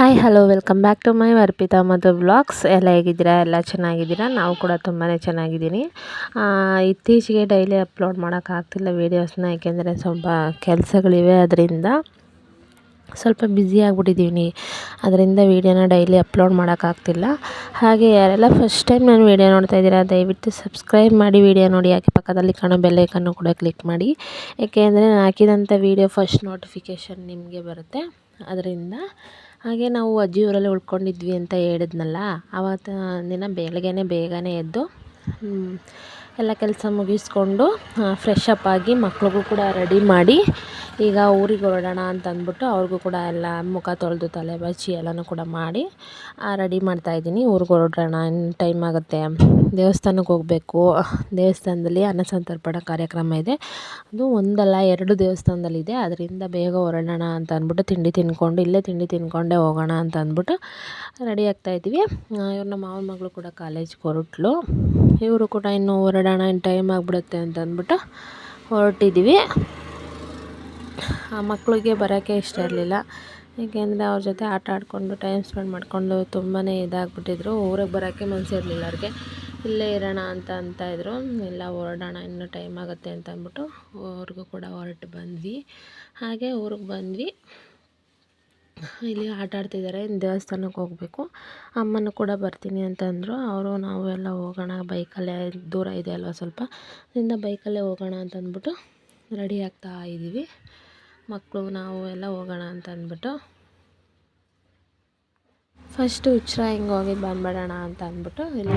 Hi hello welcome back to my Arpita Madhu blogs ಎಲ್ಲ ಹೇಗಿದ್ದೀರಾ? ಎಲ್ಲ ಚೆನ್ನಾಗಿದ್ದೀರಾ? ನಾವು ಕೂಡ ತುಂಬಾ ಚೆನ್ನಾಗಿದ್ದೀನಿ. ಇತ್ತೀಚೆಗೆ ಡೈಲಿ ಅಪ್ಲೋಡ್ ಮಾಡೋಕ್ಕಾಗ್ತಿಲ್ಲ ವೀಡಿಯೋಸ್ನ ಯಾಕೆಂದರೆ ಸ್ವಲ್ಪ ಕೆಲಸಗಳಿವೆ ಅದರಿಂದ. ಸ್ವಲ್ಪ ಬ್ಯುಸಿ ಆಗಿಬಿಟ್ಟಿದ್ದೀನಿ ಅದರಿಂದ ವೀಡಿಯೋನ ಡೈಲಿ ಅಪ್ಲೋಡ್ ಮಾಡೋಕ್ಕಾಗ್ತಿಲ್ಲ. ಹಾಗೆ ಯಾರೆಲ್ಲ ಫಸ್ಟ್ ಟೈಮ್ ನಾನು ವೀಡಿಯೋ ನೋಡ್ತಾ ಇದ್ದೀರಾ, ದಯವಿಟ್ಟು ಸಬ್ಸ್ಕ್ರೈಬ್ ಮಾಡಿ ವೀಡಿಯೋ ನೋಡಿ. ಯಾಕೆ ಪಕ್ಕದಲ್ಲಿ ಕಾಣೋ ಬೆಲ್ಲೈಕನ್ನು ಕೂಡ ಕ್ಲಿಕ್ ಮಾಡಿ. ಏಕೆಂದರೆ ನಾನು ಹಾಕಿದಂಥ ವೀಡಿಯೋ ಫಸ್ಟ್ ನೋಟಿಫಿಕೇಷನ್ ನಿಮಗೆ ಬರುತ್ತೆ. ಅದರಿಂದ ಹಾಗೆ ನಾವು ಅಜ್ಜಿ ಊರಲ್ಲಿ ಉಳ್ಕೊಂಡಿದ್ವಿ ಅಂತ ಹೇಳಿದ್ನಲ್ಲ ಆವತ್ತು ದಿನ ಬೆಳಗ್ಗೆನೇ ಬೇಗನೆ ಎದ್ದು ಎಲ್ಲ ಕೆಲಸ ಮುಗಿಸ್ಕೊಂಡು ಫ್ರೆಶ್ ಅಪ್ ಆಗಿ ಮಕ್ಳಿಗೂ ಕೂಡ ರೆಡಿ ಮಾಡಿ, ಈಗ ಊರಿಗೆ ಹೊರಡೋಣ ಅಂತ ಅಂದ್ಬಿಟ್ಟು ಅವ್ರಿಗೂ ಕೂಡ ಎಲ್ಲ ಮುಖ ತೊಳೆದು, ತಲೆ ಬಚ್ಚಿ ಎಲ್ಲನೂ ಕೂಡ ಮಾಡಿ ರೆಡಿ ಮಾಡ್ತಾಯಿದ್ದೀನಿ ಊರಿಗೆ ಹೊರಡೋಣ ಇನ್ನು ಟೈಮ್ ಆಗುತ್ತೆ. ದೇವಸ್ಥಾನಕ್ಕೆ ಹೋಗಬೇಕು. ದೇವಸ್ಥಾನದಲ್ಲಿ ಅನ್ನಸಂತರ್ಪಣ ಕಾರ್ಯಕ್ರಮ ಇದೆ. ಅದು ಒಂದಲ್ಲ, ಎರಡು ದೇವಸ್ಥಾನದಲ್ಲಿದೆ. ಅದರಿಂದ ಬೇಗ ಹೊರಡೋಣ ಅಂತ ಅಂದ್ಬಿಟ್ಟು ತಿಂಡಿ ತಿನ್ಕೊಂಡು, ಇಲ್ಲೇ ತಿಂಡಿ ತಿನ್ಕೊಂಡೇ ಹೋಗೋಣ ಅಂತ ಅಂದ್ಬಿಟ್ಟು ರೆಡಿ ಆಗ್ತಾಯಿದ್ದೀವಿ ಇವ್ರು ನಮ್ಮ ಮಾವನ ಮಗಳು ಕೂಡ ಕಾಲೇಜ್ಗೆ ಹೊರಟ್ಲು ಇವರು ಕೂಡ ಇನ್ನು ಹೊರಡೋಣ ಇನ್ನು ಟೈಮ್ ಆಗಿಬಿಡುತ್ತೆ ಅಂತ ಅಂದ್ಬಿಟ್ಟು ಹೊರಟಿದ್ದೀವಿ. ಆ ಮಕ್ಕಳಿಗೆ ಬರೋಕ್ಕೆ ಇಷ್ಟ ಇರಲಿಲ್ಲ. ಏಕೆಂದರೆ ಅವ್ರ ಜೊತೆ ಆಟ ಆಡಿಕೊಂಡು ಟೈಮ್ ಸ್ಪೆಂಡ್ ಮಾಡಿಕೊಂಡು ತುಂಬಾ ಇದಾಗ್ಬಿಟ್ಟಿದ್ರು. ಊರಿಗೆ ಬರೋಕ್ಕೆ ಮನಸ್ಸು ಇರಲಿಲ್ಲ ಅವ್ರಿಗೆ. ಇಲ್ಲೇ ಇರೋಣ ಅಂತ ಅಂತ ಇದ್ರು. ಇಲ್ಲ, ಹೊರಡೋಣ, ಇನ್ನೂ ಟೈಮ್ ಆಗುತ್ತೆ ಅಂತ ಅಂದ್ಬಿಟ್ಟು ಊರಿಗೂ ಕೂಡ ಹೊರಟು ಬಂದ್ವಿ. ಹಾಗೆ ಊರಿಗೆ ಬಂದ್ವಿ. ಇಲ್ಲಿ ಆಟ ಆಡ್ತಿದ್ದಾರೆ ದೇವಸ್ಥಾನಕ್ಕೆ ಹೋಗಬೇಕು. ಅಮ್ಮನ ಕೂಡ ಬರ್ತೀನಿ ಅಂತಂದರು. ಅವರು, ನಾವು ಎಲ್ಲ ಹೋಗೋಣ, ಬೈಕಲ್ಲೇ ದೂರ ಇದೆ ಅಲ್ವ ಸ್ವಲ್ಪ. ಅದರಿಂದ ಬೈಕಲ್ಲೇ ಹೋಗೋಣ ಅಂತ ಅಂದ್ಬಿಟ್ಟು ರೆಡಿ ಆಗ್ತಾ ಇದ್ದೀವಿ ಮಕ್ಕಳು, ನಾವು ಎಲ್ಲ ಹೋಗೋಣ ಅಂತ ಅಂದ್ಬಿಟ್ಟು ಫಸ್ಟು ಹುಚ್ಚರ ಹಿಂಗೆ ಹೋಗಿ ಬಂದ್ಬಿಡೋಣ ಅಂತ ಅಂದ್ಬಿಟ್ಟು ಇಲ್ಲಿ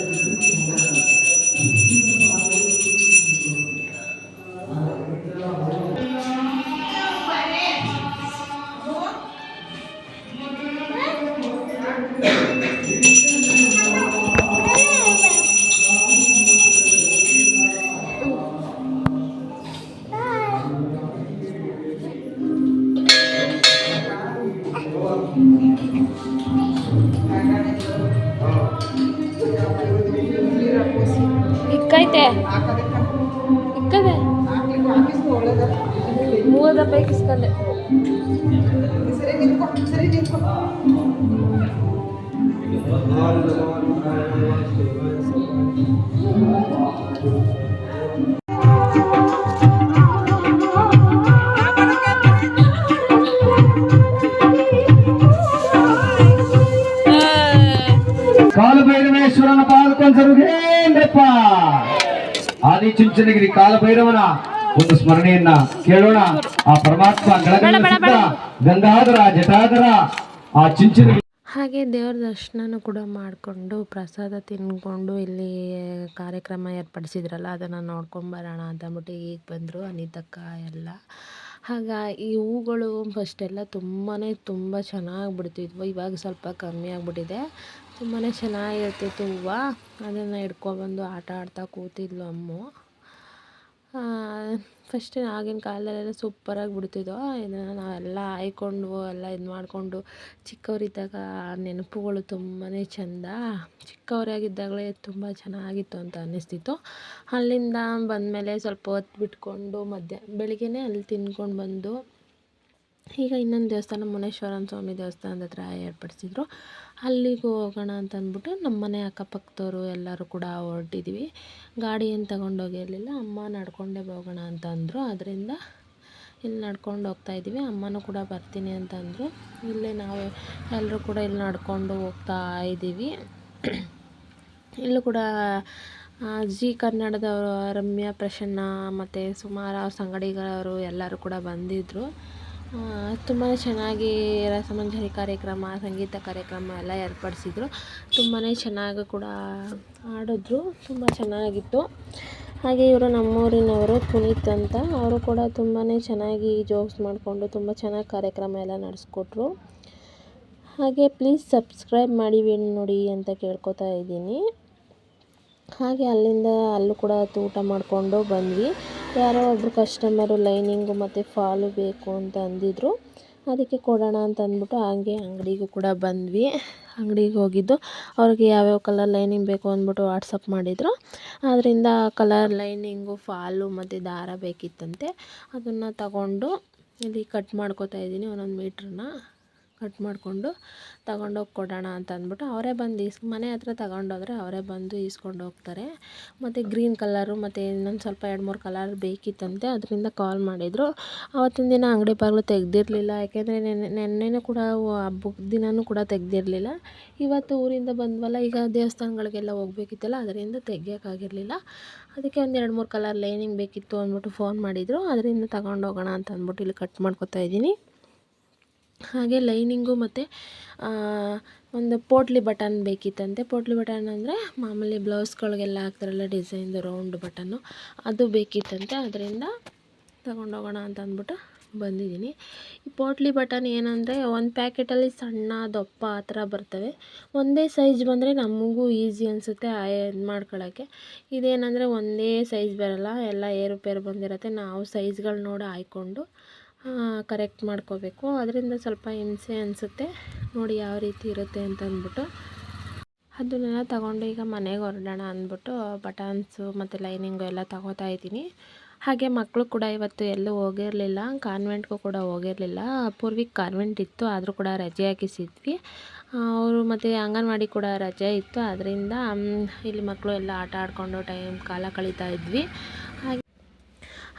ಇಕ್ಕೈತೆ ಇಕ್ಕದೆ ಮೂವತ್ತು ರೂಪಾಯಿ ಇಸ್ಕೊಂಡೆ ಕಾಲಭೈರವೇಶ್ವರನ ಪಾದಕೊಂಸರುಗೇಂದ್ರಪ್ಪ ಆದಿಚುಂಚನಗಿರಿ ಕಾಲಭೈರವನ ಒಂದು ಸ್ಮರಣೆಯನ್ನ ಕೇಳೋಣ. ಆ ಪರಮಾತ್ಮ ಗಂಗಾಧರ ಜಟಾಧರ ಆ ಚುಂಚನಗಿರಿ ಹಾಗೆ ದೇವ್ರ ದರ್ಶನನೂ ಕೂಡ ಮಾಡಿಕೊಂಡು ಪ್ರಸಾದ ತಿಂದ್ಕೊಂಡು ಇಲ್ಲಿ ಕಾರ್ಯಕ್ರಮ ಏರ್ಪಡಿಸಿದ್ರಲ್ಲ ಅದನ್ನು ನೋಡ್ಕೊಂಬರೋಣ ಅಂತ ಅಂದ್ಬಿಟ್ಟು ಈಗ ಬಂದರು ಅನಿತಕ್ಕ ಎಲ್ಲ. ಆಗ ಈ ಹೂಗಳು ಫಸ್ಟೆಲ್ಲ ತುಂಬಾ ತುಂಬ ಚೆನ್ನಾಗಿ ಬಿಡ್ತಿದ್ವು. ಇವಾಗ ಸ್ವಲ್ಪ ಕಮ್ಮಿ ಆಗಿಬಿಟ್ಟಿದೆ. ತುಂಬಾ ಚೆನ್ನಾಗಿರ್ತಿತ್ತು ಹೂವು ಅದನ್ನು ಹಿಡ್ಕೊಬಂದು ಆಟ ಆಡ್ತಾ ಕೂತಿದ್ಲು ಅಮ್ಮ. ಫಸ್ಟ್ ಆಗಿನ ಕಾಲದಲ್ಲೆಲ್ಲ ಸೂಪರಾಗಿ ಬಿಡ್ತಿದ್ದೋ ಇದನ್ನು ನಾವೆಲ್ಲ ಆಯ್ಕೊಂಡು, ಎಲ್ಲ ಇದು ಮಾಡಿಕೊಂಡು ಚಿಕ್ಕವರಿದ್ದಾಗ ನೆನಪುಗಳು ತುಂಬಾ ಚೆಂದ. ಚಿಕ್ಕವರಾಗಿದ್ದಾಗಲೇ ತುಂಬ ಚೆನ್ನಾಗಿತ್ತು ಅಂತ ಅನ್ನಿಸ್ತಿತ್ತು. ಅಲ್ಲಿಂದ ಬಂದಮೇಲೆ ಸ್ವಲ್ಪ ಹೊತ್ತು ಬಿಟ್ಕೊಂಡು ಮಧ್ಯ, ಬೆಳಿಗ್ಗೆನೇ ಅಲ್ಲಿ ತಿನ್ಕೊಂಡು ಬಂದು ಈಗ ಇನ್ನೊಂದು ದೇವಸ್ಥಾನ ಮುನೇಶ್ವರನ ಸ್ವಾಮಿ ದೇವಸ್ಥಾನದ ಹತ್ರ ಏರ್ಪಡಿಸಿದ್ರು. ಅಲ್ಲಿಗೆ ಹೋಗೋಣ ಅಂತ ಅಂದ್ಬಿಟ್ಟು ನಮ್ಮ ಮನೆ ಅಕ್ಕಪಕ್ಕದವರು ಎಲ್ಲರೂ ಕೂಡ ಹೊರಟಿದ್ವಿ. ಗಾಡಿ ಏನು ತಗೊಂಡೋಗಿರಲಿಲ್ಲ. ಅಮ್ಮ ನಡ್ಕೊಂಡೇ ಹೋಗೋಣ ಅಂತ ಅಂದರು ಅದರಿಂದ ಇಲ್ಲಿ ನಡ್ಕೊಂಡು ಹೋಗ್ತಾ ಇದ್ದೀವಿ ಅಮ್ಮನೂ ಕೂಡ ಬರ್ತೀನಿ ಅಂತ ಅಂದರು ಇಲ್ಲೇ ನಾವು ಎಲ್ಲರೂ ಕೂಡ ಇಲ್ಲಿ ನಡ್ಕೊಂಡು ಹೋಗ್ತಾ ಇದ್ದೀವಿ ಇಲ್ಲೂ ಕೂಡ ಜಿ ಕನ್ನಡದವರು ರಮ್ಯಾ ಪ್ರಸನ್ನ ಮತ್ತು ಸುಮಾರು ಸಂಗಡಿಗರವರು ಎಲ್ಲರೂ ಕೂಡ ಬಂದಿದ್ದರು ತುಂಬಾ ಚೆನ್ನಾಗಿ ರಸಮಂಜರಿ ಕಾರ್ಯಕ್ರಮ, ಸಂಗೀತ ಕಾರ್ಯಕ್ರಮ ಎಲ್ಲ ಏರ್ಪಡಿಸಿದ್ರು. ತುಂಬಾ ಚೆನ್ನಾಗಿ ಕೂಡ ಆಡಿದ್ರು ತುಂಬ ಚೆನ್ನಾಗಿತ್ತು. ಹಾಗೆ ಇವರು ನಮ್ಮೂರಿನವರು ಪುನೀತ್ ಅಂತ. ಅವರು ಕೂಡ ತುಂಬಾ ಚೆನ್ನಾಗಿ ಜೋಕ್ಸ್ ಮಾಡಿಕೊಂಡು ತುಂಬ ಚೆನ್ನಾಗಿ ಕಾರ್ಯಕ್ರಮ ಎಲ್ಲ ನಡೆಸ್ಕೊಟ್ರು. ಹಾಗೆ ಪ್ಲೀಸ್ ಸಬ್ಸ್ಕ್ರೈಬ್ ಮಾಡಿ ನೋಡಿ ಅಂತ ಕೇಳ್ಕೊತಾ ಇದ್ದೀನಿ. ಹಾಗೆ ಅಲ್ಲಿಂದ ಅಲ್ಲೂ ಕೂಡ ಊಟ ಮಾಡಿಕೊಂಡು ಬಂದ್ವಿ. ಯಾರೋ ಒಬ್ಬರು ಕಸ್ಟಮರು ಲೈನಿಂಗು ಮತ್ತು ಫಾಲು ಬೇಕು ಅಂತ ಅಂದಿದ್ರು. ಅದಕ್ಕೆ ಕೊಡೋಣ ಅಂತ ಅಂದ್ಬಿಟ್ಟು ಹಾಗೆ ಅಂಗಡಿಗೂ ಕೂಡ ಬಂದ್ವಿ. ಅಂಗಡಿಗೆ ಹೋಗಿದ್ದು. ಅವ್ರಿಗೆ ಯಾವ್ಯಾವ ಕಲರ್ ಲೈನಿಂಗ್ ಬೇಕು ಅಂದ್ಬಿಟ್ಟು ವಾಟ್ಸಪ್ ಮಾಡಿದರು. ಅದರಿಂದ ಕಲರ್ ಲೈನಿಂಗು ಫಾಲು ಮತ್ತು ದಾರ ಬೇಕಿತ್ತಂತೆ. ಅದನ್ನು ತಗೊಂಡು ಇಲ್ಲಿ ಕಟ್ ಮಾಡ್ಕೊತಾ ಇದ್ದೀನಿ ಒಂದೊಂದು ಮೀಟ್ರನ್ನ ಕಟ್ ಮಾಡಿಕೊಂಡು ತಗೊಂಡೋಗಿ ಕೊಡೋಣ ಅಂತ ಅಂದ್ಬಿಟ್ಟು ಅವರೇ ಬಂದು ಈಸ್, ಮನೆ ಹತ್ರ ತಗೊಂಡೋದ್ರೆ ಅವರೇ ಬಂದು ಈಸ್ಕೊಂಡು ಹೋಗ್ತಾರೆ. ಮತ್ತು ಗ್ರೀನ್ ಕಲರು ಮತ್ತು ಇನ್ನೊಂದು ಸ್ವಲ್ಪ ಎರಡು ಮೂರು ಕಲರ್ ಬೇಕಿತ್ತಂತೆ, ಅದರಿಂದ ಕಾಲ್ ಮಾಡಿದರು. ಆವತ್ತಿನ ದಿನ ಅಂಗಡಿ ಬಾಗಿಲು ತೆಗೆದಿರಲಿಲ್ಲ, ಯಾಕೆಂದರೆ ನೆನ್ನೆ, ನೆನ್ನೆನೂ ಕೂಡ ಹಬ್ಬದ ದಿನವೂ ಕೂಡ ತೆಗೆದಿರಲಿಲ್ಲ. ಇವತ್ತು ಊರಿಂದ ಬಂದ್ವಲ್ಲ, ಈಗ ದೇವಸ್ಥಾನಗಳಿಗೆಲ್ಲ ಹೋಗ್ಬೇಕಿತ್ತಲ್ಲ, ಅದರಿಂದ ತೆಗಿಯೋಕ್ಕಾಗಿರಲಿಲ್ಲ ಅದಕ್ಕೆ ಒಂದು ಎರಡು ಮೂರು ಕಲರ್ ಲೈನಿಂಗ್ ಬೇಕಿತ್ತು ಅಂದ್ಬಿಟ್ಟು ಫೋನ್ ಮಾಡಿದರು. ಅದರಿಂದ ತಗೊಂಡೋಗೋಣ ಅಂತ ಅಂದ್ಬಿಟ್ಟು ಇಲ್ಲಿ ಕಟ್ ಮಾಡ್ಕೊತಾ ಇದ್ದೀನಿ. ಹಾಗೆ ಲೈನಿಂಗು ಮತ್ತು ಒಂದು ಪೋಟ್ಲಿ ಬಟನ್ ಬೇಕಿತ್ತಂತೆ. ಪೋಟ್ಲಿ ಬಟನ್ ಅಂದರೆ ಮಾಮೂಲಿ ಬ್ಲೌಸ್ಗಳಿಗೆಲ್ಲ ಹಾಕ್ತಾರಲ್ಲ ಡಿಸೈನ್ದು ರೌಂಡ್ ಬಟನ್ನು, ಅದು ಬೇಕಿತ್ತಂತೆ. ಅದರಿಂದ ತಗೊಂಡೋಗೋಣ ಅಂತ ಅಂದ್ಬಿಟ್ಟು ಬಂದಿದ್ದೀನಿ. ಈ ಪೋಟ್ಲಿ ಬಟನ್ ಏನಂದರೆ ಒಂದು ಪ್ಯಾಕೆಟಲ್ಲಿ ಸಣ್ಣ ದಪ್ಪ ಆ ಥರ ಬರ್ತವೆ. ಒಂದೇ ಸೈಜ್ ಬಂದರೆ ನಮಗೂ ಈಸಿ ಅನಿಸುತ್ತೆ ಇದು ಮಾಡ್ಕೊಳ್ಳೋಕ್ಕೆ. ಇದೇನಂದರೆ ಒಂದೇ ಸೈಜ್ ಬರೋಲ್ಲ, ಎಲ್ಲ ಏರುಪೇರು ಬಂದಿರುತ್ತೆ. ನಾವು ಸೈಜ್ಗಳು ನೋಡಿ ಆಯ್ಕೊಂಡು ಕರೆಕ್ಟ್ ಮಾಡ್ಕೋಬೇಕು. ಅದರಿಂದ ಸ್ವಲ್ಪ ಹಿಂಸೆ ಅನಿಸುತ್ತೆ. ನೋಡಿ ಯಾವ ರೀತಿ ಇರುತ್ತೆ ಅಂತ ಅಂದ್ಬಿಟ್ಟು ಅದನ್ನೆಲ್ಲ ತಗೊಂಡು ಈಗ ಮನೆಗೆ ಹೊರಡೋಣ ಅಂದ್ಬಿಟ್ಟು ಬಟನ್ಸು ಮತ್ತು ಲೈನಿಂಗು ಎಲ್ಲ ತಗೋತಾ ಇದ್ದೀನಿ. ಹಾಗೆ ಮಕ್ಕಳು ಕೂಡ ಇವತ್ತು ಎಲ್ಲೂ ಹೋಗಿರಲಿಲ್ಲ. ಕಾನ್ವೆಂಟ್ಗೂ ಕೂಡ ಹೋಗಿರಲಿಲ್ಲ. ಪೂರ್ವಿಕ್ ಕಾನ್ವೆಂಟ್ ಇತ್ತು, ಆದರೂ ಕೂಡ ರಜೆ ಹಾಕಿಸಿದ್ವಿ. ಅವರು ಮತ್ತು ಅಂಗನವಾಡಿ ಕೂಡ ರಜೆ ಇತ್ತು. ಅದರಿಂದ ಇಲ್ಲಿ ಮಕ್ಕಳು ಎಲ್ಲ ಆಟ ಆಡಿಕೊಂಡು ಟೈಮ್ ಕಾಲ ಕಳೀತಾ ಇದ್ವಿ.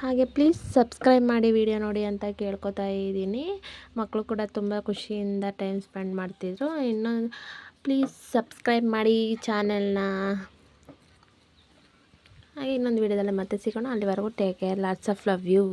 ಹಾಗೆ ಪ್ಲೀಸ್ ಸಬ್ಸ್ಕ್ರೈಬ್ ಮಾಡಿ ವಿಡಿಯೋ ನೋಡಿ ಅಂತ ಕೇಳ್ಕೊತಾ ಇದ್ದೀನಿ. ಮಕ್ಕಳು ಕೂಡ ತುಂಬ ಖುಷಿಯಿಂದ ಟೈಮ್ ಸ್ಪೆಂಡ್ ಮಾಡ್ತಿದ್ರು. ಇನ್ನೊಂದು ಪ್ಲೀಸ್ ಸಬ್ಸ್ಕ್ರೈಬ್ ಮಾಡಿ ಚಾನೆಲ್ನ ಹಾಗೆ ಇನ್ನೊಂದು ವಿಡಿಯೋದಲ್ಲಿ ಮತ್ತೆ ಸಿಗೋಣ. ಅಲ್ಲಿವರೆಗೂ take care lots of love you